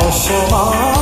অসমান